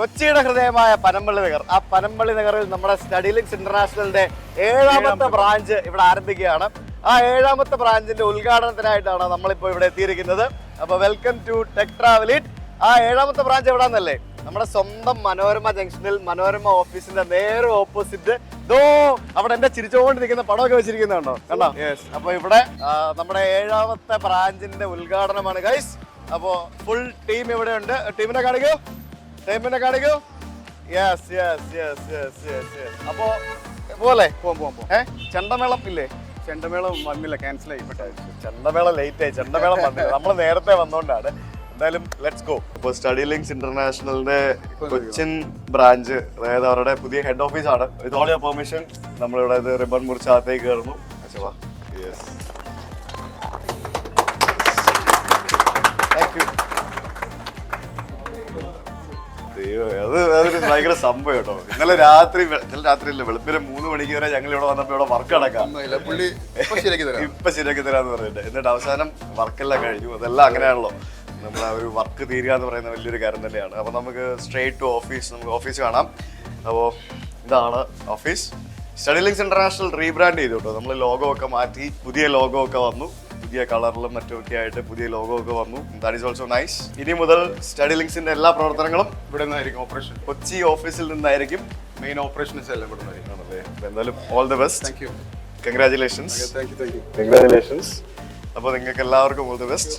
കൊച്ചിയുടെ ഹൃദയമായ പനമ്പള്ളി നഗർ. ആ പനമ്പള്ളി നഗറിൽ നമ്മുടെ സ്റ്റഡി ലിങ്ക്സ് ഇന്റർനാഷണലിന്റെ ഏഴാമത്തെ ബ്രാഞ്ച് ഇവിടെ ആരംഭിക്കുകയാണ്. ആ ഏഴാമത്തെ ബ്രാഞ്ചിന്റെ ഉദ്ഘാടനത്തിനായിട്ടാണ് നമ്മളിപ്പോ ഇവിടെ എത്തിയിരിക്കുന്നത്. അപ്പൊ വെൽക്കം ടു ടെക് ട്രാവലിറ്റ് ആ ഏഴാമത്തെ ബ്രാഞ്ച് എവിടാന്നല്ലേ? നമ്മുടെ സ്വന്തം മനോരമ ജംഗ്ഷനിൽ മനോരമ ഓഫീസിന്റെ നേരെ ഓപ്പോസിറ്റ് ദോ അവിടെ എന്റെ ചിരിച്ചുകൊണ്ടിരിക്കുന്ന പടമൊക്കെ വെച്ചിരിക്കുന്നുണ്ടോ? കണ്ടോ? അപ്പൊ ഇവിടെ നമ്മുടെ ഏഴാമത്തെ ബ്രാഞ്ചിന്റെ ഉദ്ഘാടനമാണ്. ഗൈസ് അപ്പോ ഫുൾ ടീം ഇവിടെ ഉണ്ട് ടീമിനെ കാണിക്കൂ. ടീമിനെ കാണിക്കൂ? Yes yes yes yes yes yes അപ്പോ പോലെ. പോവാം പോവാം പോവാം. ഏ? ചെണ്ടമേളം ഇല്ലേ? ചെണ്ടമേളം വന്നില്ല ക്യാൻസൽ ആയി ചെണ്ടമേളം ലേറ്റ് ആയി ചെണ്ടമേളം വന്നില്ല. നമ്മൾ നേരത്തെ വന്നോണ്ടാണ്. എന്തായാലും ലെറ്റ്സ് ഗോ ഇപ്പോൾ സ്റ്റഡി ലിങ്ക്സ് ഇന്റർനാഷണലിന്റെ കൊച്ചിൻ ബ്രാഞ്ച് അതായത് അവരുടെ പുതിയ ഹെഡ് ഓഫീസ് ആണ്. വിത്ത് ഓൾ യുവർ പെർമിഷൻ നമ്മളിവിടെ ഇത് റിബൺ മുറിച്ച് അകത്തേക്ക് കയറുന്നു. അത് അതൊരു ഭയങ്കര സംഭവം കേട്ടോ. ഇന്നലെ രാത്രി ഇന്നലെ രാത്രി ഇല്ല വെളുപ്പിന് മൂന്ന് മണിക്ക് വരെ ഞങ്ങൾ ഇവിടെ വന്നപ്പോ ഇവിടെ വർക്ക് അടക്കാം പുള്ളി ഇപ്പൊ ശരിയാക്കി തരാന്ന് പറഞ്ഞിട്ട്. എന്നിട്ട് അവസാനം വർക്കെല്ലാം കഴിഞ്ഞു. അതെല്ലാം അങ്ങനെയാണല്ലോ. നമ്മൾ ആ ഒരു വർക്ക് തീരുക എന്ന് പറയുന്ന വലിയൊരു കാര്യം തന്നെയാണ്. അപ്പൊ നമുക്ക് സ്ട്രേറ്റ് ടു ഓഫീസ് നമുക്ക് ഓഫീസ് കാണാം. അപ്പോൾ ഇതാണ് office study links international rebrand ചെയ്തു കേട്ടോ. നമ്മൾ ലോഗോ ഒക്കെ മാറ്റി പുതിയ ലോഗോ ഒക്കെ വന്നു. പുതിയ കളറിലും മറ്റുമൊക്കെ ആയിട്ട് പുതിയ ലോഗോ ഒക്കെ വന്നു. ദാറ്റ് ഈസ് ഓൾസോ നൈസ് ഇനി മുതൽ സ്റ്റഡി ലിങ്സിന്റെ എല്ലാ പ്രവർത്തനങ്ങളും ഇവിടെ നിന്നായിരിക്കും ഓപ്പറേഷൻ കൊച്ചി ഓഫീസിൽ നിന്നായിരിക്കും മെയിൻ ഓപ്പറേഷൻസ് എല്ലാം ഇവിടെ നിന്നായിരിക്കും. എന്തായാലും all the best thank you congratulations thank you thank you congratulations അപ്പോൾ നിങ്ങൾക്ക് എല്ലാവർക്കും all the best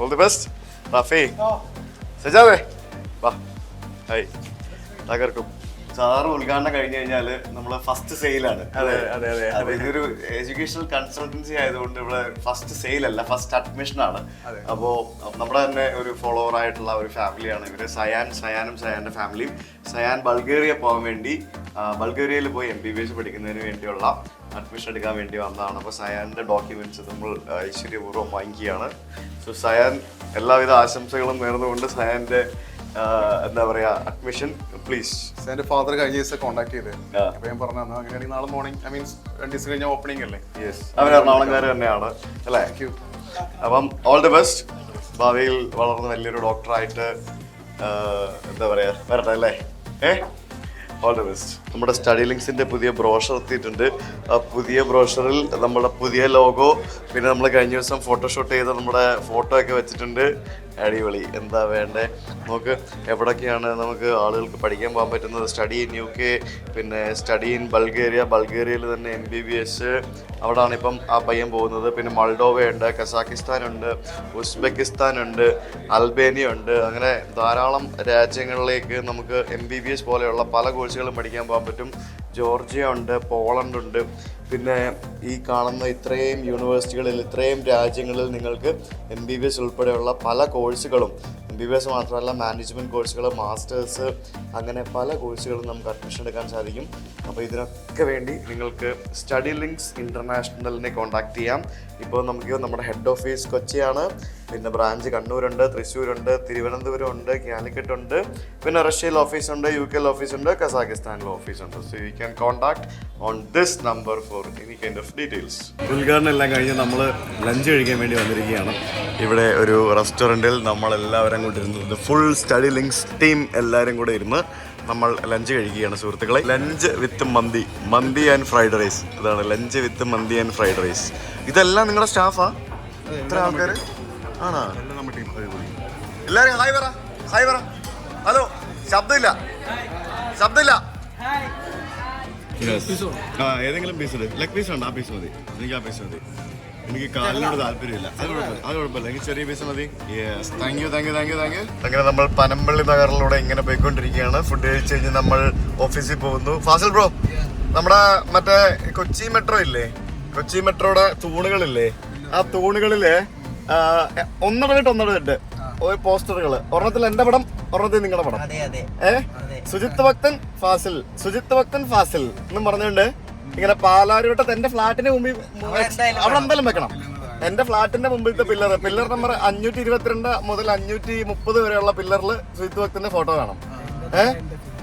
all the best റഫേ സജാവേ. വാ. ഹായ്. തകർക്കും. സാറ് ഉദ്ഘാടനം കഴിഞ്ഞു കഴിഞ്ഞാൽ നമ്മളെ ഫസ്റ്റ് സെയിലാണ് അതെ, അതെ, അതെ, അപ്പൊ ഇതൊരു എഡ്യൂക്കേഷണൽ കൺസൾട്ടൻസി ആയതുകൊണ്ട് ഇവിടെ ഫസ്റ്റ് സെയിൽ അല്ല ഫസ്റ്റ് അഡ്മിഷൻ ആണ്. അപ്പോ അപ്പോൾ നമ്മുടെ തന്നെ ഒരു ഫോളോവർ ആയിട്ടുള്ള ഒരു ഫാമിലിയാണ് ഇവർ. സയാൻ സയാനും സയാന്റെ ഫാമിലിയും സയാൻ ബൾഗേറിയ പോകാൻ വേണ്ടി ബൾഗേറിയയിൽ പോയി എം ബി ബി എസ് പഠിക്കുന്നതിന് വേണ്ടിയുള്ള അഡ്മിഷൻ എടുക്കാൻ വേണ്ടി വന്നതാണ്. അപ്പോൾ സയാന്റെ ഡോക്യുമെന്റ്സ് നമ്മൾ ഐശ്വര്യപൂർവം വാങ്ങിക്കുകയാണ്. സോ സയാൻ എല്ലാവിധ ആശംസകളും നേർന്നുകൊണ്ട് സയാന്റെ എന്താ പറയാ അഡ്മിഷൻ പ്ലീസ് എന്റെ ഫാദർ കഴിഞ്ഞ ദിവസം കോൺടാക്ട് ചെയ്ത്. അപ്പൊ ഞാൻ പറഞ്ഞു "എന്നാ അങ്ങനെയാണെങ്കിൽ നാളെ മോർണിംഗ് ഐ മീൻസ് രണ്ട് ദിവസം കഴിഞ്ഞ ഓപ്പണിംഗ് അല്ലേ? യെസ് അവർ എറണാകുളംകാർ തന്നെയാണ് അല്ലേ? അപ്പം ഓൾ ദി ബെസ്റ്റ് ഭാവിയിൽ വളർന്ന് വലിയൊരു ഡോക്ടറായിട്ട് എന്താ പറയാ വരട്ടെ അല്ലേ? ഏ? ഓൾ ദി ബെസ്റ്റ് നമ്മുടെ സ്റ്റഡി ലിങ്സിന്റെ പുതിയ ബ്രോഷർ എത്തിയിട്ടുണ്ട്. ആ പുതിയ ബ്രോഷറിൽ നമ്മുടെ പുതിയ ലോഗോ പിന്നെ നമ്മൾ കഴിഞ്ഞ ദിവസം ഫോട്ടോഷൂട്ട് ചെയ്ത നമ്മുടെ ഫോട്ടോ ഒക്കെ വെച്ചിട്ടുണ്ട്. അടിപൊളി. എന്താ വേണ്ടേ? നമുക്ക് എവിടൊക്കെയാണ് നമുക്ക് ആളുകൾക്ക് പഠിക്കാൻ പോകാൻ പറ്റുന്നത്? സ്റ്റഡി ഇൻ യു കെ പിന്നെ സ്റ്റഡി ഇൻ ബൾഗേറിയ ബൾഗേറിയയിൽ തന്നെ എം ബി ബി എസ് അവിടാണ് ഇപ്പം ആ പയ്യൻ പോകുന്നത്. പിന്നെ മൾഡോവ ഉണ്ട് കസാക്കിസ്ഥാൻ ഉണ്ട് ഉസ്ബെക്കിസ്ഥാൻ ഉണ്ട് അൽബേനിയ ഉണ്ട് അങ്ങനെ ധാരാളം രാജ്യങ്ങളിലേക്ക് നമുക്ക് എം ബി ബി എസ് പോലെയുള്ള പല കോഴ്സുകളും പഠിക്കാൻ പോകാൻ പറ്റും. ജോർജിയ ഉണ്ട് പോളണ്ട് ഉണ്ട്. പിന്നെ ഈ കാണുന്ന ഇത്രയും യൂണിവേഴ്സിറ്റികളിൽ ഇത്രയും രാജ്യങ്ങളിൽ നിങ്ങൾക്ക് എം ബി ബി എസ് ഉൾപ്പെടെയുള്ള പല കോഴ്സുകളും എം ബി ബി എസ് മാത്രമല്ല മാനേജ്മെന്റ് കോഴ്സുകൾ മാസ്റ്റേഴ്സ് അങ്ങനെ പല കോഴ്സുകളും നമുക്ക് അഡ്മിഷൻ എടുക്കാൻ സാധിക്കും. അപ്പോൾ ഇതിനൊക്കെ വേണ്ടി നിങ്ങൾക്ക് സ്റ്റഡി ലിങ്ക്സ് ഇന്റർനാഷണലിനെ കോൺടാക്ട് ചെയ്യാം. ഇപ്പോൾ നമുക്ക് നമ്മുടെ ഹെഡ് ഓഫീസ് കൊച്ചിയാണ്. പിന്നെ ബ്രാഞ്ച് കണ്ണൂരുണ്ട് തൃശ്ശൂരുണ്ട് തിരുവനന്തപുരം ഉണ്ട് കാലിക്കറ്റ് ഉണ്ട് പിന്നെ റഷ്യയിൽ ഓഫീസുണ്ട് യു കെയിൽ ഓഫീസുണ്ട് കസാഖിസ്ഥാനിൽ ഓഫീസുണ്ട് so you can contact on this number for any kind of details ഉദ്ഘാടനം എല്ലാം കഴിഞ്ഞ് നമ്മൾ ലഞ്ച് കഴിക്കാൻ വേണ്ടി വന്നിരിക്കുകയാണ്. ഇവിടെ ഒരു റെസ്റ്റോറന്റിൽ നമ്മൾ ഇരുന്നത് ഫുൾ സ്റ്റഡി ലിങ്ക്സ് ടീം എല്ലാവരും കൂടെ ഇരുന്ന് നമ്മൾ ലഞ്ച് കഴിക്കുകയാണ് സുഹൃത്തുക്കളെ. ലഞ്ച് വിത്ത് മന്തി. മന്തി ആൻഡ് ഫ്രൈഡ് റൈസ് അതാണ് ലഞ്ച് വിത്ത് മന്തി ആൻഡ് ഫ്രൈഡ് റൈസ് ഇതെല്ലാം നിങ്ങളുടെ സ്റ്റാഫാ ഇത്ര ആൾക്കാര്? ആണോ? എല്ലാരും ഹായ് പറ. ഹായ് പറ. ഹലോ ശബ്ദമില്ല. ശബ്ദമില്ല. ഏതെങ്കിലും പീസ് ലെഗ് പീസ് ഉണ്ട് ആ പീസ് മതി. എനിക്ക് ആ പീസ് മതി. എനിക്ക് കാലിനോട് താല്പര്യമില്ല. അത് കുഴപ്പമില്ല. അത് കുഴപ്പമില്ല. എനിക്ക് ചെറിയ പൈസ മതി. Thank you thank you thank you thank you അങ്ങനെ നമ്മൾ പനമ്പള്ളി നഗറിലൂടെ ഇങ്ങനെ പോയിക്കൊണ്ടിരിക്കുകയാണ്. ഫുഡ് കഴിച്ച് കഴിഞ്ഞ് നമ്മൾ ഓഫീസിൽ പോകുന്നു. ഫാസിൽ ബ്രോ നമ്മുടെ മറ്റേ കൊച്ചി മെട്രോ ഇല്ലേ? കൊച്ചി മെട്രോയുടെ തൂണുകളില്ലേ? ആ തൂണുകളിൽ ഒന്നിടവിട്ട് ഒന്നിടവിട്ട് പോസ്റ്ററുകൾ ഒരെണ്ണത്തിൽ എന്റെ പടം ഒരെണ്ണത്തിൽ നിങ്ങളുടെ പടം. അതെ അതെ. ഏ? സുജിത്ത് ഭക്തൻ ഫാസിൽ. സുജിത്ത് ഭക്തൻ ഫാസിൽ എന്നും പറഞ്ഞുകൊണ്ട് ഇങ്ങനെ പാലാരിവട്ടത്ത് എന്റെ ഫ്ലാറ്റിന്റെ മുമ്പിൽ അവിടെ എന്തായാലും വെക്കണം. എന്റെ ഫ്ലാറ്റിന്റെ മുമ്പിലത്തെ പില്ലർ പില്ലർ നമ്പർ അഞ്ഞൂറ്റി ഇരുപത്തിരണ്ട് മുതൽ അഞ്ഞൂറ്റി മുപ്പത് വരെയുള്ള പില്ലറിൽ സുജിത്ത് ഭക്തന്റെ ഫോട്ടോ കാണാം. ഏഹ്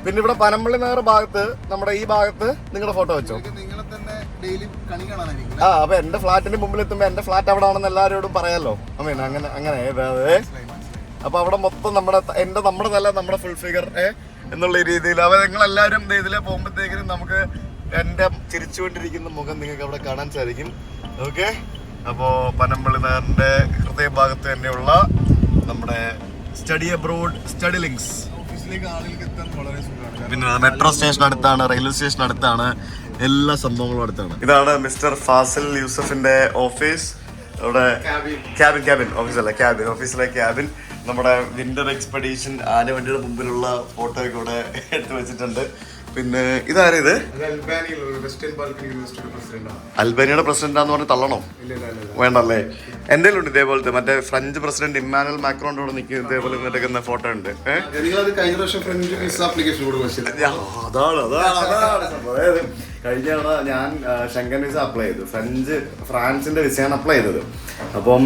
പിന്നെ ഇവിടെ പനമ്പള്ളി നഗർ ഭാഗത്ത് നമ്മുടെ ഈ ഭാഗത്ത് നിങ്ങളുടെ ഫോട്ടോ വെച്ചോ. നിങ്ങളെ തന്നെ ഡെയിലി കണി കാണാനായിരിക്കും ആ അപ്പൊ എന്റെ ഫ്ലാറ്റിന്റെ മുമ്പിൽ എത്തുമ്പോ എന്റെ ഫ്ലാറ്റ് അവിടെ ആണെന്ന് എല്ലാവരോടും പറയാലോ. അമ്മീൻ അങ്ങനെ അങ്ങനെ. അപ്പൊ അവിടെ മൊത്തം നമ്മുടെ എന്റെ നമ്മുടെ തല നമ്മുടെ ഫുൾ ഫിഗർ എന്നുള്ള രീതിയിൽ. അപ്പൊ നിങ്ങൾ എല്ലാവരും ഇതിലെ പോകുമ്പോഴത്തേക്കിനും നമുക്ക് എന്റെ ചിരിച്ചുകൊണ്ടിരിക്കുന്ന മുഖം നിങ്ങൾക്ക് അവിടെ കാണാൻ സാധിക്കും. ഓക്കെ അപ്പോ പനമ്പള്ളി നഗറിന്റെ ഹൃദയഭാഗത്ത് തന്നെയുള്ള നമ്മുടെ സ്റ്റഡി അബ്രോഡ് സ്റ്റഡി ലിങ്ക്സ് പിന്നെ മെട്രോ സ്റ്റേഷൻ അടുത്താണ് റെയിൽവേ സ്റ്റേഷൻ അടുത്താണ് എല്ലാ സംഭവങ്ങളും അടുത്താണ്. ഇതാണ് മിസ്റ്റർ ഫാസിൽ യൂസഫിന്റെ ഓഫീസ്. അവിടെ. ക്യാബിൻ ക്യാബിൻ ഓഫീസ് അല്ല ക്യാബിൻ ഓഫീസിലെ ക്യാബിൻ നമ്മുടെ വിന്റർ എക്സ്പെഡീഷൻ ആനവണ്ടിയുടെ മുമ്പിലുള്ള ഫോട്ടോ ഒക്കെ ഇവിടെ എടുത്തു വെച്ചിട്ടുണ്ട്. പിന്നെ ഇതാരാ ഇത്? അൽബാനിയുടെ പ്രസിഡന്റ്. ആന്ന് പറഞ്ഞ് തള്ളണോ? വേണ്ടല്ലേ? എന്റെ ഉണ്ട് ഇതേപോലത്തെ? മറ്റേ ഫ്രഞ്ച് പ്രസിഡന്റ് ഇമ്മാനുവൽ മാക്രോണ്ട് കൂടെ നിൽക്കുന്ന ഇതേപോലെ നിൽക്കുന്ന ഫോട്ടോ ഉണ്ട്. അതാണ് അതാണ് കഴിഞ്ഞ തവണ ഞാൻ ശങ്കൻ ഷെങ്കൻ വിസ അപ്ലൈ ചെയ്തു. ഫ്രഞ്ച് ഫ്രാൻസിന്റെ വിസയാണ് അപ്ലൈ ചെയ്തത്. അപ്പം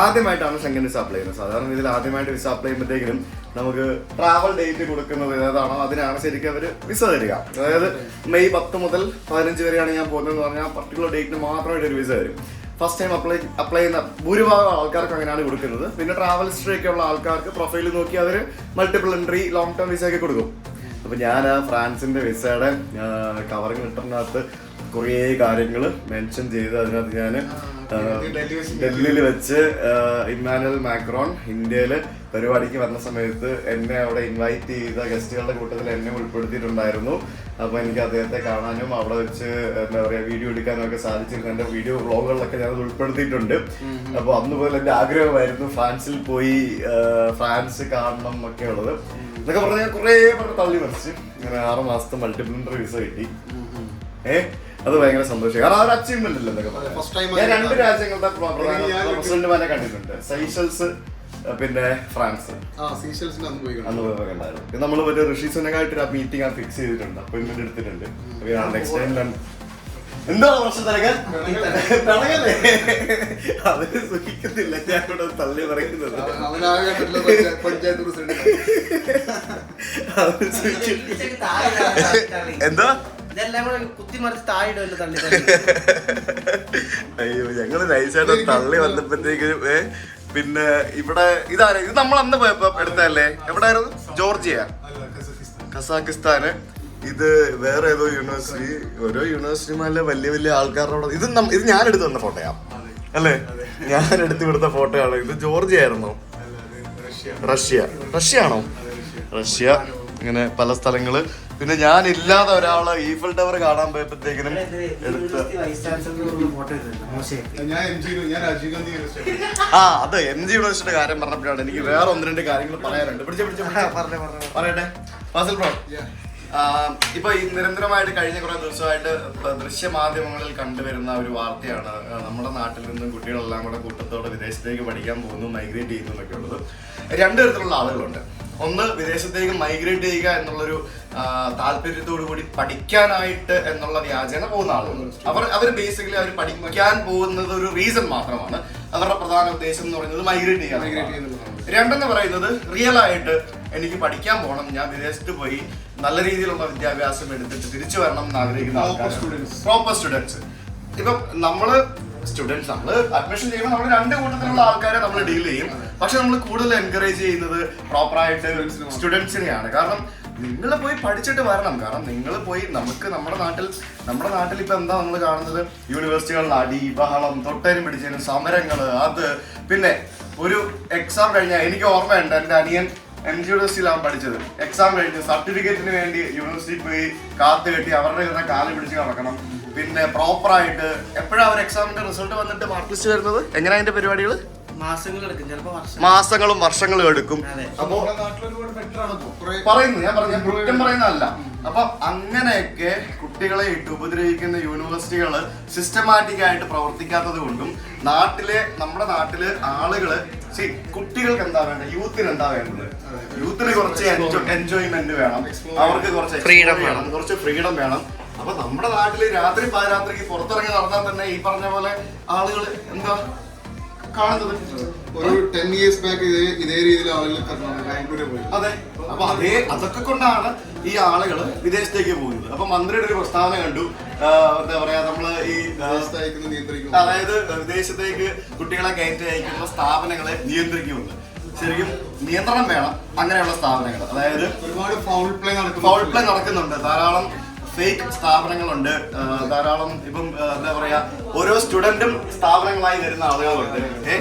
ആദ്യമായിട്ടാണ് ഷെങ്കൻ വിസ അപ്ലൈ ചെയ്യുന്നത്. സാധാരണ രീതിയിൽ ആദ്യമായിട്ട് വിസ അപ്ലൈ ചെയ്യുമ്പോഴത്തേക്കും നമുക്ക് ട്രാവൽ ഡേറ്റ് കൊടുക്കുന്നത് ഏതാണോ അതിനാണ് ശരിക്കും അവർ വിസ തരിക. അതായത് മെയ് പത്ത് മുതൽ പതിനഞ്ച് വരെയാണ് ഞാൻ പോകുന്നതെന്ന് പറഞ്ഞാൽ പർട്ടിക്കുലർ ഡേറ്റിന് മാത്രമായിട്ട് ഒരു വിസ തരും. ഫസ്റ്റ് ടൈം അപ്ലൈ അപ്ലൈ ചെയ്യുന്ന ഭൂരിഭാഗം ആൾക്കാർക്ക് അങ്ങനെയാണ് കൊടുക്കുന്നത്. പിന്നെ ട്രാവൽ ഹിസ്റ്ററി ഒക്കെ ഉള്ള ആൾക്കാർക്ക് പ്രൊഫൈൽ നോക്കി അവർ multiple entry long term visa ഒക്കെ കൊടുക്കും. അപ്പൊ ഞാൻ ആ ഫ്രാൻസിന്റെ വിസയുടെ കവറിംഗ് ലെറ്ററിനകത്ത് കുറേ കാര്യങ്ങൾ മെൻഷൻ ചെയ്ത് അതിനകത്ത് ഞാൻ ഡൽഹിയിൽ വെച്ച് ഇമ്മാനുവൽ മാക്രോൺ ഇന്ത്യയിൽ പരിപാടിക്ക് വന്ന സമയത്ത് എന്നെ അവിടെ ഇൻവൈറ്റ് ചെയ്ത ഗസ്റ്റുകളുടെ കൂട്ടത്തിൽ എന്നെ ഉൾപ്പെടുത്തിയിട്ടുണ്ടായിരുന്നു. അപ്പൊ എനിക്ക് അദ്ദേഹത്തെ കാണാനും അവിടെ വെച്ച് എന്താ പറയാ വീഡിയോ എടുക്കാനും ഒക്കെ സാധിച്ചിരുന്നു. എന്റെ വീഡിയോ വ്ളോഗുകളിലൊക്കെ ഞാൻ അത് ഉൾപ്പെടുത്തിയിട്ടുണ്ട്. അപ്പൊ അന്ന് പോലെ എന്റെ ആഗ്രഹമായിരുന്നു ഫ്രാൻസിൽ പോയി ഫ്രാൻസ് കാണണം ഒക്കെ ഉള്ളത്. എന്നൊക്കെ പറഞ്ഞാൽ കുറെ പറഞ്ഞ് തള്ളി മറിച്ച്. ഇങ്ങനെ ആറ് മാസത്തെ മൾട്ടിപ്പിൾ വിസ കിട്ടി. ഏ? അത് ഭയങ്കര സന്തോഷം. കാരണം അതൊരു അച്ചീവ്മെന്റ് അല്ലേ എന്നൊക്കെ പറയാം. First time ഞാൻ രണ്ട്. രാജ്യങ്ങളുടെ പ്ര- പ്രസിഡന്റുമാരെ കണ്ടിട്ടുണ്ട്. സൈഷൽസ് പിന്നെ ഫ്രാൻസ്. അന്ന് പോയി അന്ന് പോയപ്പോ കണ്ടായിരുന്നു. നമ്മൾ മറ്റേ ഋഷി സുനകായിട്ട് ആ മീറ്റിംഗ് ആ ഫിക്സ് ചെയ്തിട്ടുണ്ട്. അപ്പോയിന്റ്മെന്റ് എടുത്തിട്ടുണ്ട്. നെക്സ്റ്റ് ടൈം എന്താണ് പ്രശ്നം അത് സുഖിക്കുന്നില്ല ഞാൻ ഇവിടെ തള്ളി പറയുന്നത്. പഞ്ചായത്ത് പ്രസിഡന്റ്. എന്താ? ഇതെല്ലാം കൂടെ കുത്തിമറിച്ച് താഴെ തള്ളി അയ്യോ ഞങ്ങൾ നൈസായിട്ട് തള്ളി വന്നപ്പോഴത്തേക്കും ഏ പിന്നെ ഇവിടെ ഇതാര? ഇത് നമ്മൾ അന്ന് പോയപ്പോ എടുത്തല്ലേ എവിടെയായിരുന്നു ജോർജിയ? കസാക്കിസ്ഥാന്. ഇത് വേറെ ഏതോ യൂണിവേഴ്സിറ്റി ഓരോ യൂണിവേഴ്സിറ്റിമാരിലെ വലിയ വലിയ ആൾക്കാരുടെ ഇത് ഇത് ഞാൻ എടുത്തു വന്ന ഫോട്ടോയാ അല്ലേ? ഞാൻ എടുത്തു കൊടുത്ത ഫോട്ടോ ആണ്. ഇത് ജോർജിയ ആയിരുന്നു. അല്ല റഷ്യ. റഷ്യ. റഷ്യ ആണോ? റഷ്യ. ഇങ്ങനെ പല സ്ഥലങ്ങൾ. പിന്നെ ഞാൻ ഇല്ലാതെ ഒരാൾ ഈഫൽ ടവർ കാണാൻ പോയപ്പോഴത്തേക്കിനും എടുത്ത വൈസ് ചാൻസലർ ഫോട്ടോ എടുത്തിട്ടുണ്ട് ഞാൻ എം ഞാൻ രാജീവ് യൂണിവേഴ്സിറ്റി ആ അത് എം ജി യൂണിവേഴ്സിറ്റിയുടെ കാര്യം പറഞ്ഞപ്പോഴാണ് എനിക്ക് വേറെ ഒന്ന് രണ്ട് കാര്യങ്ങൾ പറയാനുണ്ട്. പിടിച്ച പിടിച്ച പറയട്ടെ. ഫാസിൽ ഇപ്പൊ ഈ നിരന്തരമായിട്ട് കഴിഞ്ഞ കുറെ ദിവസമായിട്ട് ദൃശ്യ മാധ്യമങ്ങളിൽ കണ്ടുവരുന്ന ഒരു വാർത്തയാണ് നമ്മുടെ നാട്ടിൽ നിന്നും കുട്ടികളെല്ലാം കൂടെ കൂട്ടത്തോടെ വിദേശത്തേക്ക് പഠിക്കാൻ പോകുന്നു മൈഗ്രേറ്റ് ചെയ്യുന്നു എന്നൊക്കെ ഉള്ളത്. രണ്ട് തരത്തിലുള്ള ആളുകളുണ്ട്. ഒന്ന് വിദേശത്തേക്ക് മൈഗ്രേറ്റ് ചെയ്യുക എന്നുള്ളൊരു താല്പര്യത്തോടു കൂടി പഠിക്കാനായിട്ട് എന്നുള്ള വ്യാജേന പോകുന്ന ആളുകൾ. അവർ അവർ ബേസിക്കലി അവർ പഠിക്കാൻ പോകുന്നത് ഒരു റീസൺ മാത്രമാണ്. അവരുടെ പ്രധാന ഉദ്ദേശം എന്ന് പറയുന്നത് മൈഗ്രേറ്റ് ചെയ്യാൻ. രണ്ടെന്ന് പറയുന്നത് റിയൽ ആയിട്ട് എനിക്ക് പഠിക്കാൻ പോകണം ഞാൻ വിദേശത്ത് പോയി നല്ല രീതിയിലുള്ള വിദ്യാഭ്യാസം എടുത്തിട്ട് തിരിച്ചു വരണം എന്ന് ആഗ്രഹിക്കുന്ന. പ്രോപ്പർ സ്റ്റുഡൻസ് ഇപ്പം നമ്മൾ സ്റ്റുഡൻസ് നമ്മൾ അഡ്മിഷൻ ചെയ്യുമ്പോൾ നമ്മൾ രണ്ട് കൂട്ടത്തിലുള്ള ആൾക്കാരെ നമ്മൾ ഡീൽ ചെയ്യും. പക്ഷെ നമ്മൾ കൂടുതൽ എൻകറേജ് ചെയ്യുന്നത് പ്രോപ്പറായിട്ട്. സ്റ്റുഡൻസിനെയാണ് കാരണം നിങ്ങൾ പോയി പഠിച്ചിട്ട് വരണം. കാരണം നിങ്ങൾ പോയി നമുക്ക് നമ്മുടെ നാട്ടിൽ നമ്മുടെ നാട്ടിൽ ഇപ്പൊ എന്താ നമ്മൾ കാണുന്നത്? യൂണിവേഴ്സിറ്റികളിൽ അടി ബഹളം തൊട്ടേനും പിടിച്ചേനും സമരങ്ങൾ അത്. പിന്നെ ഒരു എക്സാം കഴിഞ്ഞാൽ എനിക്ക് ഓർമ്മയുണ്ട് എന്റെ അനിയൻ എം ജി യൂണിവേഴ്സിറ്റിയിലാണ് പഠിച്ചത്. എക്സാം കഴിഞ്ഞ് സർട്ടിഫിക്കറ്റിന് വേണ്ടി യൂണിവേഴ്സിറ്റി പോയി കാത്തു കെട്ടി അവരുടെ കാൽ പിടിച്ച് നടക്കണം പിന്നെ പ്രോപ്പറായിട്ട് എപ്പോഴാണ് അവർ എക്സാമിന്റെ റിസൾട്ട് വന്നിട്ട് മാർക്ക് ലിസ്റ്റ് വരുന്നത്? എങ്ങനെയാ അതിന്റെ പരിപാടികൾ മാസങ്ങളും വർഷങ്ങളും എടുക്കും. അതെ. അപ്പോ പറയുന്നു ഞാൻ പറഞ്ഞു കുറ്റം പറയുന്നതല്ല. അപ്പൊ അങ്ങനെയൊക്കെ കുട്ടികളെ ഇട്ട് ഉപദ്രവിക്കുന്ന യൂണിവേഴ്സിറ്റികൾ സിസ്റ്റമാറ്റിക് ആയിട്ട് പ്രവർത്തിക്കാത്തത് കൊണ്ടും നാട്ടിലെ നമ്മുടെ നാട്ടിൽ ആളുകൾ സി കുട്ടികൾക്ക് എന്താ വേണ്ടത്? യൂത്തിന് എന്താ വേണ്ടത്? യൂത്തിന് കുറച്ച് എൻജോയ്മെന്റ് വേണം. അവർക്ക് കുറച്ച് ഫ്രീഡം വേണം. കുറച്ച് ഫ്രീഡം വേണം. അപ്പൊ നമ്മുടെ നാട്ടിൽ രാത്രി പാരാത്രിക്ക് പുറത്തിറങ്ങി നടന്നാൽ തന്നെ ഈ പറഞ്ഞ പോലെ ആളുകൾ എന്താ കാണുന്നത്? ഒരു ടെൻ ഇയേഴ്സ് ബാക്ക് ഇതേ ഇതേ രീതിയിൽ ആളുകൾ ബാംഗ്ലൂരിൽ പോയി. അതെ. അപ്പൊ അതേ അതൊക്കെ കൊണ്ടാണ് ഈ ആളുകൾ വിദേശത്തേക്ക് പോകുന്നത് അപ്പൊ മന്ത്രിയുടെ ഒരു പ്രസ്താവന കണ്ടു. എന്താ പറയാ നമ്മൾ ഈ വിദേശത്ത് അതായത് വിദേശത്തേക്ക് കുട്ടികളെ കയറ്റി അയക്കുന്ന സ്ഥാപനങ്ങളെ നിയന്ത്രിക്കുമെന്ന് ശരിക്കും നിയന്ത്രണം വേണം അങ്ങനെയുള്ള സ്ഥാപനങ്ങൾ അതായത് ഒരുപാട് ഫൗൾ പ്ലേ നടക്കും ഫൗൾ പ്ലേ നടക്കുന്നുണ്ട്. ധാരാളം ഫേക്ക് സ്ഥാപനങ്ങളുണ്ട്. ധാരാളം ഇപ്പം എന്താ പറയാ ഓരോ സ്റ്റുഡന്റും സ്ഥാപനങ്ങളായി വരുന്ന ആളുകളുണ്ട്.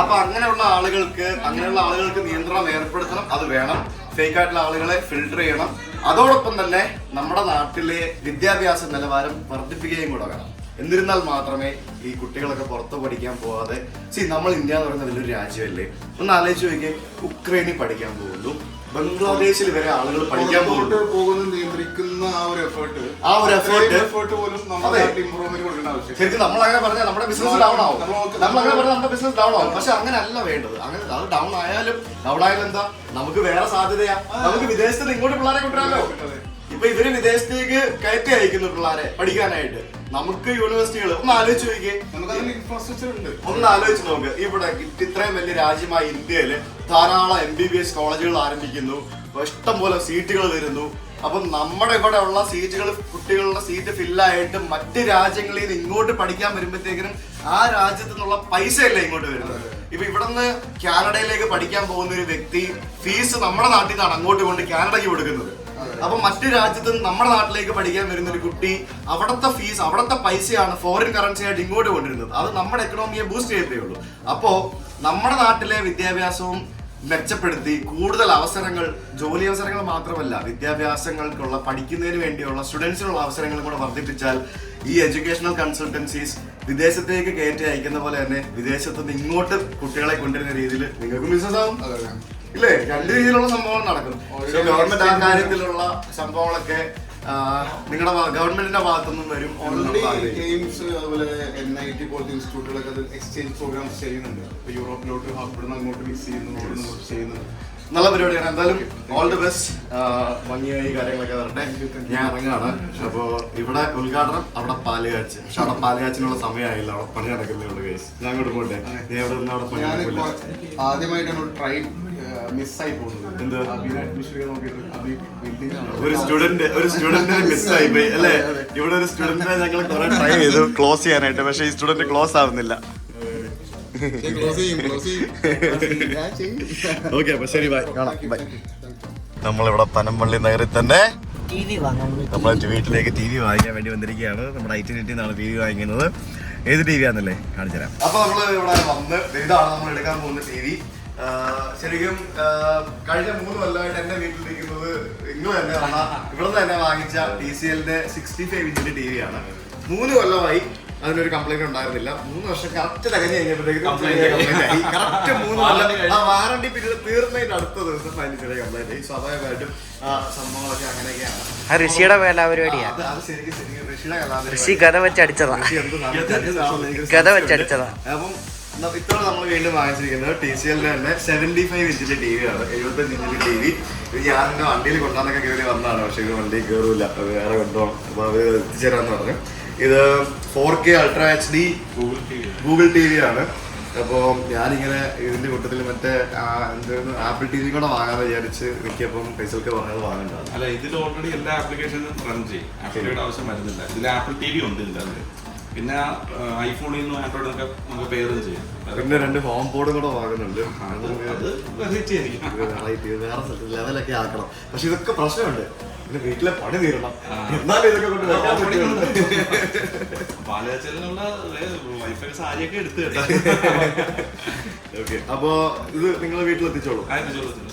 അപ്പൊ അങ്ങനെയുള്ള ആളുകൾക്ക് അങ്ങനെയുള്ള ആളുകൾക്ക് നിയന്ത്രണം ഏർപ്പെടുത്തണം. അത് വേണം. ഫേക്ക് ആയിട്ടുള്ള ആളുകളെ ഫിൽട്ടർ ചെയ്യണം. അതോടൊപ്പം തന്നെ നമ്മുടെ നാട്ടിലെ വിദ്യാഭ്യാസ നിലവാരം വർദ്ധിപ്പിക്കുകയും കൂടെ വേണം. എന്നിരുന്നാൽ മാത്രമേ ഈ കുട്ടികളൊക്കെ പുറത്ത് പഠിക്കാൻ പോവാതെ സി നമ്മൾ ഇന്ത്യ എന്ന് പറയുന്ന വലിയൊരു രാജ്യമല്ലേ? ഒന്ന് ആലോചിച്ച് നോക്കിയാൽ ഉക്രൈനിൽ പഠിക്കാൻ പോകുന്നു. ബംഗ്ലാദേശിൽ വരെ ആളുകൾ പഠിക്കാൻ പോകുന്നു. നിയന്ത്രിക്കുന്ന ആ ഒരു എഫേർട്ട് ആ ഒരു എഫേർട്ട് എഫേർട്ട് പോലും നമ്മുടെ. ഇമ്പ്രൂവ്മെന്റ് കൊടുക്കേണ്ട ആവശ്യം ശരിക്കും നമ്മൾ അങ്ങനെ പറഞ്ഞാൽ നമ്മുടെ ബിസിനസ് ഡൗൺ ആവും. നമ്മൾ- അങ്ങനെ പറഞ്ഞാൽ നമ്മുടെ ബിസിനസ് ഡൗൺ ആവും. പക്ഷെ അങ്ങനെ അല്ല വേണ്ടത്. അങ്ങനെ അത് ഡൗൺ ആയാലും ഡൗൺ ആയാലും എന്താ? നമുക്ക് വേറെ സാധ്യതയാ. നമുക്ക് വിദേശത്ത് ഇങ്ങോട്ട് പിള്ളേരെ കൊണ്ടുവരാമല്ലോ ഇപ്പൊ ഇവർ വിദേശത്തേക്ക് കയറ്റി അയക്കുന്നു പിള്ളേരെ പഠിക്കാനായിട്ട്. നമുക്ക് യൂണിവേഴ്സിറ്റികൾ ഒന്ന് ആലോചിച്ച് നോക്കിയേ. നമുക്ക് ഇൻഫ്രാസ്ട്രക്ചർ ഉണ്ട്. ഒന്ന് ആലോചിച്ച് നോക്ക്. ഇവിടെ ഇത്രയും വലിയ രാജ്യമായ ഇന്ത്യയിൽ ധാരാളം എം ബി ബി എസ് കോളേജുകൾ ആരംഭിക്കുന്നു. ഇഷ്ടം പോലെ സീറ്റുകൾ വരുന്നു. അപ്പം നമ്മുടെ ഇവിടെ ഉള്ള സീറ്റുകൾ കുട്ടികളുടെ സീറ്റ് ഫില്ലായിട്ട് മറ്റ് രാജ്യങ്ങളിൽ നിന്ന് ഇങ്ങോട്ട് പഠിക്കാൻ വരുമ്പോഴത്തേക്കിനും ആ രാജ്യത്തു നിന്നുള്ള പൈസ അല്ല ഇങ്ങോട്ട് വരുന്നത്. ഇപ്പൊ ഇവിടെ നിന്ന് കാനഡയിലേക്ക് പഠിക്കാൻ പോകുന്ന ഒരു വ്യക്തി ഫീസ് നമ്മുടെ നാട്ടിൽ നിന്നാണ് അങ്ങോട്ട് കൊണ്ട് കാനഡയ്ക്ക് കൊടുക്കുന്നത്. അപ്പൊ മറ്റു രാജ്യത്ത് നമ്മുടെ നാട്ടിലേക്ക് പഠിക്കാൻ വരുന്ന ഒരു കുട്ടി അവിടുത്തെ ഫീസ് അവിടുത്തെ പൈസയാണ് ഫോറിൻ കറൻസി ആയിട്ട് ഇങ്ങോട്ട് കൊണ്ടിരുന്നത് അത് നമ്മുടെ എക്കണോമിയെ ബൂസ്റ്റ് ചെയ്തേ ഉള്ളൂ. അപ്പോ നമ്മുടെ നാട്ടിലെ വിദ്യാഭ്യാസവും മെച്ചപ്പെടുത്തി കൂടുതൽ അവസരങ്ങൾ ജോലി അവസരങ്ങൾ മാത്രമല്ല വിദ്യാഭ്യാസങ്ങൾക്കുള്ള പഠിക്കുന്നതിന് വേണ്ടിയുള്ള സ്റ്റുഡൻസിനുള്ള അവസരങ്ങൾ കൂടെ വർദ്ധിപ്പിച്ചാൽ ഈ എഡ്യൂക്കേഷണൽ കൺസൾട്ടൻസീസ് വിദേശത്തേക്ക് കയറ്റി അയക്കുന്ന പോലെ തന്നെ വിദേശത്ത് നിന്ന് ഇങ്ങോട്ട് കുട്ടികളെ കൊണ്ടുവരുന്ന രീതിയിൽ നിങ്ങൾക്കും ബിസിനസ് ആവും. ഇല്ലേ? രണ്ട് രീതിയിലുള്ള സംഭവങ്ങൾ നടക്കും പക്ഷേ ഗവൺമെന്റ് ആ കാര്യത്തിലുള്ള സംഭവങ്ങളൊക്കെ നിങ്ങളുടെ ഗവൺമെന്റിന്റെ ഭാഗത്തുനിന്നും വരും ഓൺലി എയിംസ് അതുപോലെ എൻ ഐ ടി പോലത്തെ ഇൻസ്റ്റിറ്റ്യൂട്ടുകളൊക്കെ അത് എക്സ്ചേഞ്ച് പ്രോഗ്രാംസ് ചെയ്യുന്നുണ്ട്. യൂറോപ്പിലോട്ട് അവിടുന്ന് അങ്ങോട്ട് മിക്സ് ചെയ്യുന്നു ചെയ്യുന്നുണ്ട് നല്ല പരിപാടിയാണ്. എന്തായാലും ഓൾ ദി ബെസ്റ്റ് ഭംഗിയായി കാര്യങ്ങളൊക്കെ വരട്ടെ. ഞാൻ ഇറങ്ങാണ്. അപ്പോ ഇവിടെ ഉദ്ഘാടനം അവിടെ പാൽ കാച്ച് പക്ഷെ അവിടെ പാൽ കാച്ചിനുള്ള സമയമായില്ല. അവിടെ പണി നടക്കുന്നേ ഉള്ളൂ കേസ് ഞാൻ അങ്ങോട്ട് പോട്ടെ. അവിടെ നിന്ന് അവിടെ പണി ഞാൻ നടക്കില്ല ആദ്യമായിട്ടാണ് ട്രൈ മിസ്സായി പോകുന്നത്. എന്ത്? അഭിനെ അഡ്മിഷൻ നോക്കിയിട്ട് അഭി ഒരു സ്റ്റുഡന്റ് ഒരു സ്റ്റുഡന്റിനെ മിസ്സായി പോയി അല്ലേ? ഇവിടെ ഒരു സ്റ്റുഡന്റിനെ ഞങ്ങൾ കുറെ ട്രൈ ചെയ്തു ക്ലോസ് ചെയ്യാനായിട്ട് പക്ഷെ ഈ സ്റ്റുഡന്റ് ക്ലോസ് ആവുന്നില്ല. ഓക്കെ അപ്പൊ ശരി ബൈ കാണാം ബൈ നമ്മളിവിടെ പനമ്പള്ളി നഗറിൽ തന്നെ നമ്മളെ വീട്ടിലേക്ക് ടി വി വാങ്ങിക്കാൻ വേണ്ടി വന്നിരിക്കുകയാണ്. നമ്മുടെ ഐ ടി നെറ്റിൽ നിന്നാണ് ടി വി വാങ്ങിക്കുന്നത്. ഏത് ടി വി ആണെന്നല്ലേ? കാണിച്ചു തരാം. അപ്പൊ നമ്മൾ ഇവിടെ വന്ന് ഇതാണ് നമ്മൾ എടുക്കാൻ പോകുന്ന ടി വി. ശരിക്കും കഴിഞ്ഞ മൂന്ന് കൊല്ലമായിട്ട് എന്റെ വീട്ടിലിരിക്കുന്നത് നിങ്ങൾ തന്നെ വന്ന ഇവിടെ തന്നെ വാങ്ങിച്ച ടി സി എല്ലിന്റെ സിക്സ്റ്റി ഫൈവ് ഇഞ്ചിന്റെ ടി വി ആണ് മൂന്ന് കൊല്ലമായി അതിനൊരു കംപ്ലൈന്റ് ഉണ്ടായിരുന്നില്ല. മൂന്ന് വർഷം കറക്റ്റ് തകഞ്ഞു കഴിഞ്ഞപ്പോഴത്തേക്ക് കറക്റ്റ് മൂന്ന് കൊല്ലം. ആ വാറണ്ടി പീരീഡ് തീർന്നതിന് അടുത്ത ദിവസം ചെറിയ കംപ്ലൈന്റ് ആയി. സ്വാഭാവികമായിട്ടും സംഭവങ്ങളൊക്കെ അങ്ങനെയൊക്കെയാണ്. ആ ഋഷിയുടെ കലാപരിപാടിയാ. അത് ശരിക്കും ശരിക്കും ഋഷിയുടെ കലാപരിപാടി. ഋഷി ഗത വെച്ചടിച്ചതാ. ഗത വെച്ചടിച്ചതാ. അപ്പം ഇത്തവണ നമ്മൾ വീണ്ടും വാങ്ങിച്ചിരിക്കുന്നത്. ടി സി എല്ലിന്റെ തന്നെ സെവന്റി ഫൈവ് ഇഞ്ചിന്റെ ടി വി ആണ്. എഴുപത്തഞ്ച് ഇഞ്ചിന്റെ ടി വി ഞാനെന്റെ വണ്ടിയിൽ കൊണ്ടാന്നൊക്കെ കയറി വന്നതാണ്. പക്ഷെ ഇത് വണ്ടി കയറൂല വേറെ കൊണ്ടുപോകണം. അപ്പൊ അവർ എത്തിച്ചേരാന്ന് പറഞ്ഞു. ഇത് four K ultra H D Google T V ആണ്. അപ്പോൾ ഞാനിങ്ങനെ ഇതിന്റെ കൂട്ടത്തിൽ മറ്റേ എന്തായിരുന്നു ആപ്പിൾ ടി വി കൂടെ വാങ്ങാന്ന് വിചാരിച്ച് മിക്കപ്പം പൈസക്ക് പറഞ്ഞത് വാങ്ങണ്ടാണ് അല്ല ഇതിൽ ഓൾറെഡി എല്ലാ ആപ്ലിക്കേഷനും റൺ ചെയ്യും. ആവശ്യം വരുന്നില്ല. ഇതിൽ ആപ്പിൾ ടി വി ഉണ്ട് ഇതിൽ പിന്നെ ഐഫോണിൽ നിന്നും ആൻഡ്രോയിഡിൽ നിന്നൊക്കെ നമുക്ക് പേരും ചെയ്യാം. പിന്നെ രണ്ട് ഹോം ബോർഡും കൂടെ വാങ്ങുന്നുണ്ട്. അത് വേറെ ലെവലൊക്കെ ആക്കണം. പക്ഷെ ഇതൊക്കെ പ്രശ്നമുണ്ട്. പിന്നെ വീട്ടിലെ പണി തീരണം. എന്നാലും ഇതൊക്കെ കൊണ്ട് വെക്കാൻ. പാലച്ചലിനുള്ള വൈഫൈ സാരിയൊക്കെ എടുത്ത് കേട്ടോ. Okay. അപ്പൊ ഇത് നിങ്ങൾ വീട്ടിൽ എത്തിച്ചോളൂ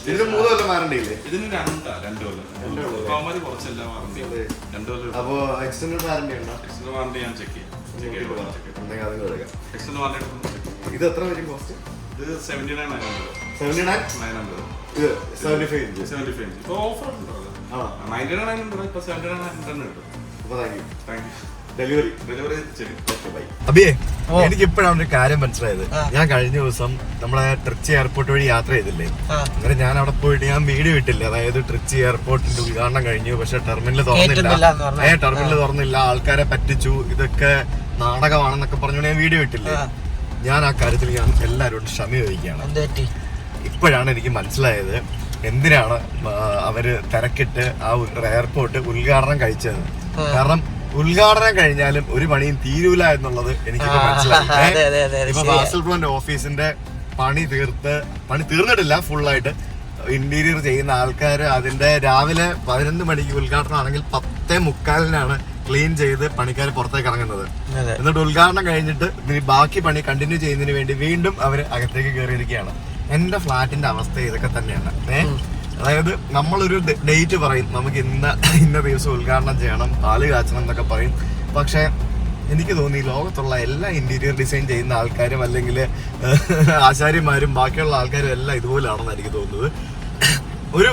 ഇതിന് മൂന്ന് കൊല്ലം വാറണ്ടി ഇല്ലേ? ഇതിന് രണ്ടാ രണ്ട് കൊല്ലം. ഇപ്പമാര് കുറച്ചെല്ലാം വാറണ്ടി അതെ. രണ്ട് കൊല്ലം അപ്പൊ എക്സ്റ്റൻഡ് വാറണ്ടി ഉണ്ടോ? എക്സ്റ്റൻഡ് വാറണ്ടി ഞാൻ ചെക്ക് ചെയ്യാം. ഉണ്ടെങ്കിൽ അതും കൊടുക്കാം ഇത് എത്ര വരും കോസ്റ്റ് ഇത് seventy nine nine hundred seventy nine nine hundred ഇത് seventy five inch seventy five ഇപ്പോൾ ഓഫർ ഉണ്ടോ ആ നയന്റി നയൻ ഹൺഡ്രഡ് ഇപ്പോൾ സെവന്റി നയൻ ഹൺഡ്രഡ് കിട്ടും. അപ്പൊ thank you thank you delivery delivery അബിയെ എനിക്ക് ഇപ്പോഴാണ് ഒരു കാര്യം മനസ്സിലായത്. ഞാൻ കഴിഞ്ഞ ദിവസം നമ്മളെ ട്രിച്ചി എയർപോർട്ട് വഴി യാത്ര ചെയ്തില്ലേ? അങ്ങനെ ഞാൻ അവിടെ പോയിട്ട് ഞാൻ വീഡിയോ ഇട്ടില്ല അതായത് ട്രിച്ചി എയർപോർട്ടിന്റെ ഉദ്ഘാടനം കഴിഞ്ഞു. പക്ഷെ ടെർമിനൽ തുറന്നില്ല. ഏ ടെർമിനൽ തുറന്നില്ല. ആൾക്കാരെ പറ്റിച്ചു. ഇതൊക്കെ നാടകമാണെന്നൊക്കെ പറഞ്ഞു ഞാൻ വീഡിയോ ഇട്ടില്ലേ? ഞാൻ ആ കാര്യത്തിൽ ഞാൻ എല്ലാവരോടും ക്ഷമ ചോദിക്കുകയാണ്. ഇപ്പോഴാണ് എനിക്ക് മനസ്സിലായത് എന്തിനാണ് അവർ തിരക്കിട്ട് ആ എയർപോർട്ട് ഉദ്ഘാടനം കഴിച്ചത്. കാരണം ഉദ്ഘാടനം കഴിഞ്ഞാലും ഒരു പണിയും തീരൂല എന്നുള്ളത് എനിക്ക് മനസ്സിലായി. ഇപ്പൊ വാസൽ ഓഫീസിന്റെ പണി തീർത്ത് പണി തീർന്നിട്ടില്ല ഫുള്ളായിട്ട് ഇന്റീരിയർ ചെയ്യുന്ന ആൾക്കാർ അതിന്റെ രാവിലെ പതിനൊന്ന് മണിക്ക് ഉദ്ഘാടനം ആണെങ്കിൽ പത്തേ മുക്കാലിനാണ് ക്ലീൻ ചെയ്ത് പണിക്കാർ പുറത്തേക്ക് ഇറങ്ങുന്നത്. എന്നിട്ട് ഉദ്ഘാടനം കഴിഞ്ഞിട്ട് ഇനി ബാക്കി പണി കണ്ടിന്യൂ ചെയ്യുന്നതിന് വേണ്ടി വീണ്ടും അവർ അകത്തേക്ക് കയറിയിരിക്കുകയാണ്. എന്റെ ഫ്ലാറ്റിന്റെ അവസ്ഥ ഇതൊക്കെ തന്നെയാണ്. ഏഹ് അതായത് നമ്മളൊരു ഡേറ്റ് പറയും. നമുക്ക് ഇന്ന ഇന്ന ദിവസം ഉദ്ഘാടനം ചെയ്യണം പാൽ കാച്ചണം എന്നൊക്കെ പറയും. പക്ഷെ എനിക്ക് തോന്നി ലോകത്തുള്ള എല്ലാ ഇന്റീരിയർ ഡിസൈൻ ചെയ്യുന്ന ആൾക്കാരും അല്ലെങ്കിൽ ആചാര്യന്മാരും ബാക്കിയുള്ള ആൾക്കാരും എല്ലാം ഇതുപോലെയാണെന്ന് എനിക്ക് തോന്നുന്നത്. ഒരു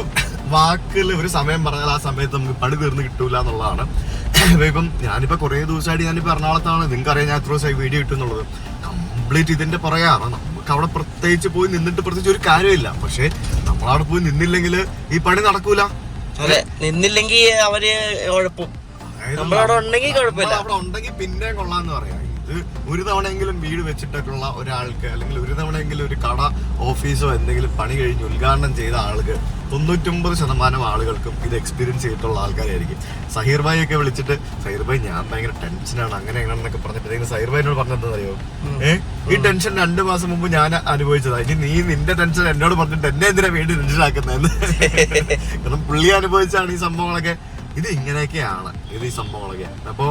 വാക്കിൽ ഒരു സമയം പറഞ്ഞാൽ ആ സമയത്ത് നമുക്ക് പണി തീർന്ന് കിട്ടൂല എന്നുള്ളതാണ്. ഇപ്പം ഞാനിപ്പോ കുറേ ദിവസമായിട്ട് ഞാനിപ്പോ എറണാകുളത്താണ്. നിങ്ങൾക്ക് അറിയാം ഞാൻ എത്ര ദിവസമായി വീഡിയോ ഇട്ടുന്നുള്ളത്. കംപ്ലീറ്റ് ഇതിന്റെ പുറകെയാണ്. നമുക്ക് അവിടെ പ്രത്യേകിച്ച് പോയി നിന്നിട്ട് പ്രത്യേകിച്ച് ഒരു കാര്യമില്ല. പക്ഷേ നമ്മളവിടെ പോയി നിന്നില്ലെങ്കിൽ ഈ പണി നടക്കൂല. അതെ നിന്നില്ലെങ്കിൽ അവർ കുഴപ്പം അതായത് നമ്മളവിടെ ഉണ്ടെങ്കിൽ കുഴപ്പമില്ല. നമ്മൾ അവിടെ ഉണ്ടെങ്കിൽ പിന്നെ കൊള്ളാന്ന് പറയാം. ഇത് ഒരു തവണയെങ്കിലും വീട് വെച്ചിട്ടൊക്കെയുള്ള ഒരാൾക്ക് അല്ലെങ്കിൽ ഒരു തവണയെങ്കിലും ഒരു കട ഓഫീസോ എന്തെങ്കിലും പണി കഴിഞ്ഞ് ഉദ്ഘാടനം ചെയ്ത ആൾക്ക് തൊണ്ണൂറ്റൊമ്പത് ശതമാനം ആളുകൾക്കും ഇത് എക്സ്പീരിയൻസ് ചെയ്തിട്ടുള്ള ആൾക്കാരായിരിക്കും. സഹീർ ഭായി ഒക്കെ വിളിച്ചിട്ട് സഹീർ ഭായി ഞാൻ ഭയങ്കര ടെൻഷനാണ് അങ്ങനെ എങ്ങനെയാണെന്നൊക്കെ പറഞ്ഞിട്ട് സഹീർ ഭായിനോട് പറഞ്ഞെന്താ അറിയോ ഏഹ് ഈ ടെൻഷൻ രണ്ടു മാസം മുമ്പ് ഞാൻ അനുഭവിച്ചതാ. ഇനി നീ നിന്റെ ടെൻഷൻ എന്നോട് പറഞ്ഞിട്ട് എന്നെ എന്തിനാ വീണ്ടും ടെൻഷൻ ആക്കുന്നതെന്ന്? കാരണം പുള്ളി അനുഭവിച്ചാണ് ഈ സംഭവങ്ങളൊക്കെ. ഇത് ഇങ്ങനെയൊക്കെയാണ് ഇത് ഈ സംഭവങ്ങളൊക്കെ. അപ്പോ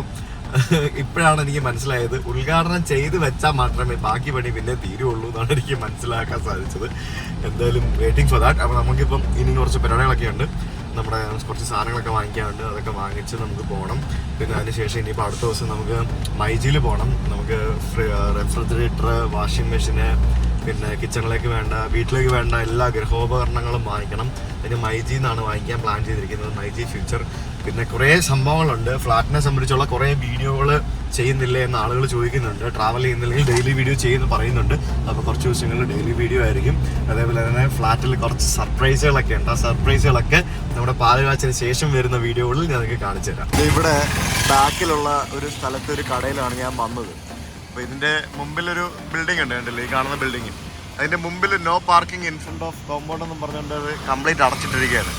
ഇപ്പോഴാണ് എനിക്ക് മനസ്സിലായത് ഉദ്ഘാടനം ചെയ്ത് വെച്ചാൽ മാത്രമേ ബാക്കി പണി പിന്നെ തീരുള്ളൂ എന്നാണ് എനിക്ക് മനസ്സിലാക്കാൻ സാധിച്ചത്. എന്തായാലും വെയിറ്റിംഗ് ഫോർ ദാറ്റ് അപ്പോൾ നമുക്കിപ്പം ഇനി കുറച്ച് പരിപാടികളൊക്കെ ഉണ്ട്. നമ്മുടെ കുറച്ച് സാധനങ്ങളൊക്കെ വാങ്ങിക്കാനുണ്ട്. അതൊക്കെ വാങ്ങിച്ച് നമുക്ക് പോകണം. പിന്നെ അതിനുശേഷം ഇനിയിപ്പോൾ അടുത്ത ദിവസം നമുക്ക് മൈജിയിൽ പോകണം. നമുക്ക് റെഫ്രിജറേറ്റർ വാഷിംഗ് മെഷീന് പിന്നെ കിച്ചണിലേക്ക് വേണ്ട വീട്ടിലേക്ക് വേണ്ട എല്ലാ ഗൃഹോപകരണങ്ങളും വാങ്ങിക്കണം. അതിന് മൈജിന്നാണ് വാങ്ങിക്കാൻ പ്ലാൻ ചെയ്തിരിക്കുന്നത്. മൈജി ഫ്യൂച്ചർ പിന്നെ കുറേ സംഭവങ്ങളുണ്ട്. ഫ്ലാറ്റിനെ സംബന്ധിച്ചുള്ള കുറേ വീഡിയോകൾ ചെയ്യുന്നില്ലേ എന്ന് ആളുകൾ ചോദിക്കുന്നുണ്ട്. ട്രാവൽ ചെയ്യുന്നില്ലെങ്കിൽ ഡെയിലി വീഡിയോ ചെയ്യുന്നു പറയുന്നുണ്ട്. അപ്പോൾ കുറച്ച് ദിവസങ്ങളിൽ ഡെയിലി വീഡിയോ ആയിരിക്കും. അതേപോലെ തന്നെ ഫ്ലാറ്റിൽ കുറച്ച് സർപ്രൈസുകളൊക്കെ ഉണ്ട്. ആ സർപ്രൈസുകളൊക്കെ നമ്മുടെ പാലുകാച്ചിന് ശേഷം വരുന്ന വീഡിയോകളിൽ ഞാൻ നിങ്ങൾക്ക് കാണിച്ചു തരാം. ഇവിടെ ബാക്കിലുള്ള ഒരു സ്ഥലത്ത് ഒരു കടയിലാണ് ഞാൻ വന്നത്. അപ്പോൾ ഇതിന്റെ മുമ്പിലൊരു ബിൽഡിംഗ് ഉണ്ട് കണ്ടില്ലേ? ഈ കാണുന്ന ബിൽഡിംഗ് അതിന്റെ മുമ്പിൽ no parking in front of compound എന്നും പറഞ്ഞുകൊണ്ട് അത് കംപ്ലീറ്റ് അടച്ചിട്ടിരിക്കുകയാണ്.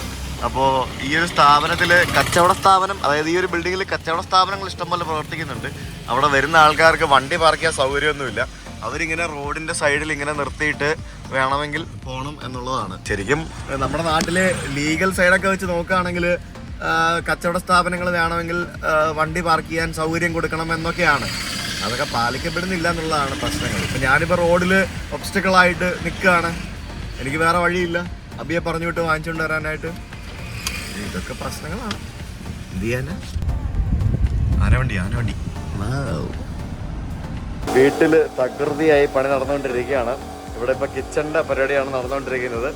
അപ്പോൾ ഈ ഒരു സ്ഥാപനത്തിൽ കച്ചവട സ്ഥാപനം അതായത് ഈ ഒരു ബിൽഡിങ്ങിൽ കച്ചവട സ്ഥാപനങ്ങൾ ഇഷ്ടംപോലെ പ്രവർത്തിക്കുന്നുണ്ട്. അവിടെ വരുന്ന ആൾക്കാർക്ക് വണ്ടി പാർക്ക് ചെയ്യാൻ സൗകര്യമൊന്നുമില്ല. അവരിങ്ങനെ റോഡിന്റെ സൈഡിൽ ഇങ്ങനെ നിർത്തിയിട്ട് വേണമെങ്കിൽ പോകണം എന്നുള്ളതാണ്. ശരിക്കും നമ്മുടെ നാട്ടിലെ ലീഗൽ സൈഡൊക്കെ വെച്ച് നോക്കുകയാണെങ്കിൽ കച്ചവട സ്ഥാപനങ്ങൾ വേണമെങ്കിൽ വണ്ടി പാർക്ക് ചെയ്യാൻ സൗകര്യം കൊടുക്കണം എന്നൊക്കെയാണ്. അതൊക്കെ പാലിക്കപ്പെടുന്നില്ല എന്നുള്ളതാണ് പ്രശ്നങ്ങൾ. ഇപ്പം ഞാനിപ്പോൾ റോഡിൽ ഒബ്സ്റ്റക്കിളായിട്ട് നിൽക്കുകയാണ്. എനിക്ക് വേറെ വഴിയില്ല. അബിയെ പറഞ്ഞു വിട്ട് വാങ്ങിച്ചുകൊണ്ട് വരാനായിട്ട്. ഇതൊക്കെ പ്രശ്നങ്ങളാണ്. എന്ത് ചെയ്യാനാ? ആനവണ്ടി ആനവണ്ടി വീട്ടിൽ തകൃതിയായി പണി നടന്നുകൊണ്ടിരിക്കുകയാണ്. ഇവിടെ ഇപ്പൊ കിച്ചന്റെ പരിപാടിയാണ് നടന്നുകൊണ്ടിരിക്കുന്നത്.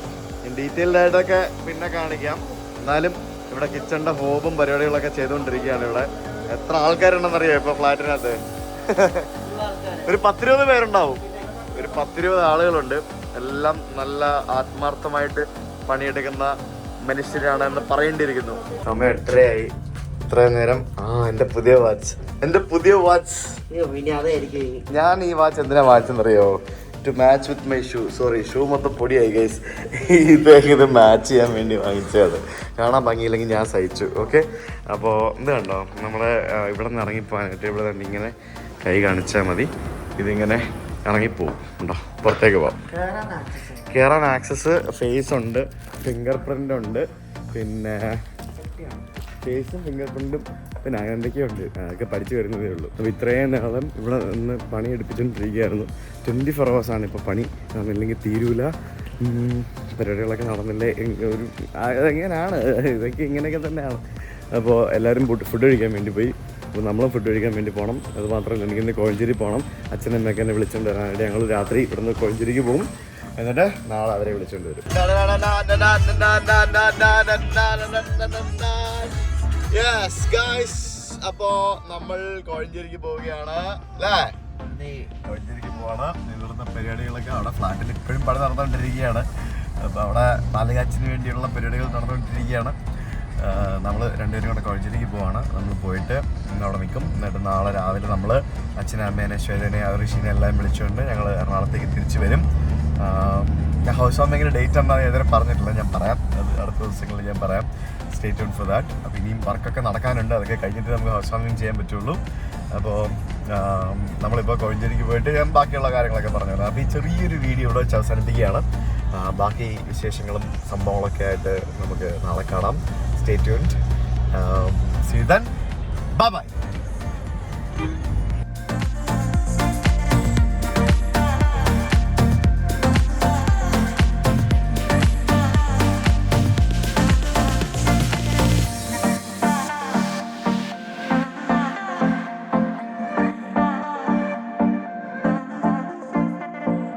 ഡീറ്റെയിൽഡ് ആയിട്ടൊക്കെ പിന്നെ കാണിക്കാം. എന്നാലും ഇവിടെ കിച്ചന്റെ ഹോബും പരിപാടികളൊക്കെ ചെയ്തുകൊണ്ടിരിക്കുകയാണ് ഇവിടെ. എത്ര ആൾക്കാരുണ്ടെന്നറിയോ ഇപ്പൊ ഫ്ലാറ്റിനകത്ത്? ഒരു പത്തിരുപത് പേരുണ്ടാവും. ഒരു പത്തിരുപത് ആളുകളുണ്ട്. എല്ലാം നല്ല ആത്മാർത്ഥമായിട്ട് പണിയെടുക്കുന്ന മനുഷ്യരാണ് എന്ന് പറയേണ്ടിയിരിക്കുന്നു. സമയം എത്രയായി ഇത്രയും നേരം. ആ എന്റെ പുതിയ വാച്ച്. എന്റെ പുതിയ വാച്ച്. ഞാൻ ഈ വാച്ച് എന്തിനാ വാച്ചെന്നറിയോ? To match with my shoe sorry shoe മൊത്തം പൊടിയായി ഗൈസ് ഇത് ഇത് മാച്ച് ചെയ്യാൻ വേണ്ടി വാങ്ങിച്ചത്. കാണാൻ ഭംഗിയില്ലെങ്കിൽ ഞാൻ സഹിച്ചു. ഓക്കെ അപ്പോൾ ഇത് കണ്ടോ? നമ്മുടെ ഇവിടെ നിന്ന് ഇറങ്ങിപ്പോകാനായിട്ട് ഇവിടെ നിന്ന് ഇങ്ങനെ കൈ കാണിച്ചാൽ മതി. ഇതിങ്ങനെ ഇറങ്ങിപ്പോവും. ഉണ്ടോ? പുറത്തേക്ക് പോവാം. കയറാൻ ആക്സസ് ഫേസ് ഉണ്ട് ഫിംഗർ പ്രിന്റ് ഉണ്ട് പിന്നെ ഫേസും ഫിംഗർ പ്രിന്റും പിന്നെ അങ്ങനെ എന്തൊക്കെയുണ്ട് അതൊക്കെ പഠിച്ചു വരുന്നതേ ഉള്ളൂ. അപ്പോൾ ഇത്രയും നേരം ഇവിടെ നിന്ന് പണി എടുപ്പിച്ചുകൊണ്ടിരിക്കുകയായിരുന്നു ട്വന്റി ഫോർ ആണ് ഇപ്പോൾ പണി. നടന്നില്ലെങ്കിൽ തീരൂല. പരിപാടികളൊക്കെ നടന്നില്ലേ? ഒരു അതെങ്ങനെയാണ്? ഇതൊക്കെ ഇങ്ങനെയൊക്കെ തന്നെയാണ്. അപ്പോൾ എല്ലാവരും ഫുഡ് കഴിക്കാൻ വേണ്ടി പോയി. അപ്പോൾ നമ്മളും ഫുഡ് കഴിക്കാൻ വേണ്ടി പോകണം അതുമാത്രമല്ല എനിക്കിന്ന് കോഴഞ്ചേരി പോകണം അച്ഛനും അമ്മയൊക്കെ എന്നെ വിളിച്ചുകൊണ്ട് വരാനായിട്ട് ഞങ്ങൾ രാത്രി ഇവിടുന്ന് കോഴഞ്ചേരിക്ക് പോകും. എന്നിട്ട് നാളെ അവരെ വിളിച്ചോണ്ട് വരും. യെസ് ഗൈസ് അപ്പോ നമ്മൾ കോഴഞ്ചേരിക്ക് പോവുകയാണ് അല്ലേ? കോഴഞ്ചേരിക്ക് പോവാണ്. നിവർന്ന പരിപാടികളൊക്കെ അവിടെ ഫ്ലാറ്റിൽ ഇപ്പോഴും പണി നടന്നുകൊണ്ടിരിക്കുകയാണ്. അപ്പോൾ അവിടെ പാലകാച്ചിന് വേണ്ടിയുള്ള പരിപാടികൾ നടന്നുകൊണ്ടിരിക്കുകയാണ്. നമ്മൾ രണ്ടുപേരും കൂടെ കോഴഞ്ചേരിക്ക് പോവാണ്. നമ്മൾ പോയിട്ട് ഇന്ന് അവിടെ നിൽക്കും. എന്നിട്ട് നാളെ രാവിലെ നമ്മൾ അച്ഛനെ അമ്മേനെ ശ്വേതനെ ഋഷിനെ എല്ലാം വിളിച്ചുകൊണ്ട് ഞങ്ങൾ എറണാകുളത്തേക്ക് തിരിച്ചു വരും. ഞാൻ ഹൗസ് വാമിങ്ങിന്റെ ഡേറ്റ് എന്താണെന്ന് ഇതുവരെ പറഞ്ഞിട്ടില്ല. ഞാൻ പറയാം. അത് അടുത്ത ദിവസങ്ങളിൽ ഞാൻ പറയാം. സ്റ്റേ ട്യൂൺ ഫോർ ദാറ്റ് അപ്പോൾ ഇനിയും വർക്കൊക്കെ നടക്കാനുണ്ട്. അതൊക്കെ കഴിഞ്ഞിട്ട് നമുക്ക് ഹൗസ് വാമിങ് ചെയ്യാൻ പറ്റുള്ളൂ. അപ്പോൾ നമ്മളിപ്പോൾ കോഴഞ്ചേരിക്ക് പോയിട്ട് ഞാൻ ബാക്കിയുള്ള കാര്യങ്ങളൊക്കെ പറഞ്ഞു അപ്പോൾ ഈ ചെറിയൊരു വീഡിയോ ഇവിടെ വെച്ച് അവസാനിപ്പിക്കുകയാണ്. ബാക്കി വിശേഷങ്ങളും സംഭവങ്ങളൊക്കെ ആയിട്ട് നമുക്ക് നാളെ കാണാം. സ്റ്റേ ട്യൂൺഡ് സീതൻ ബൈ ബൈ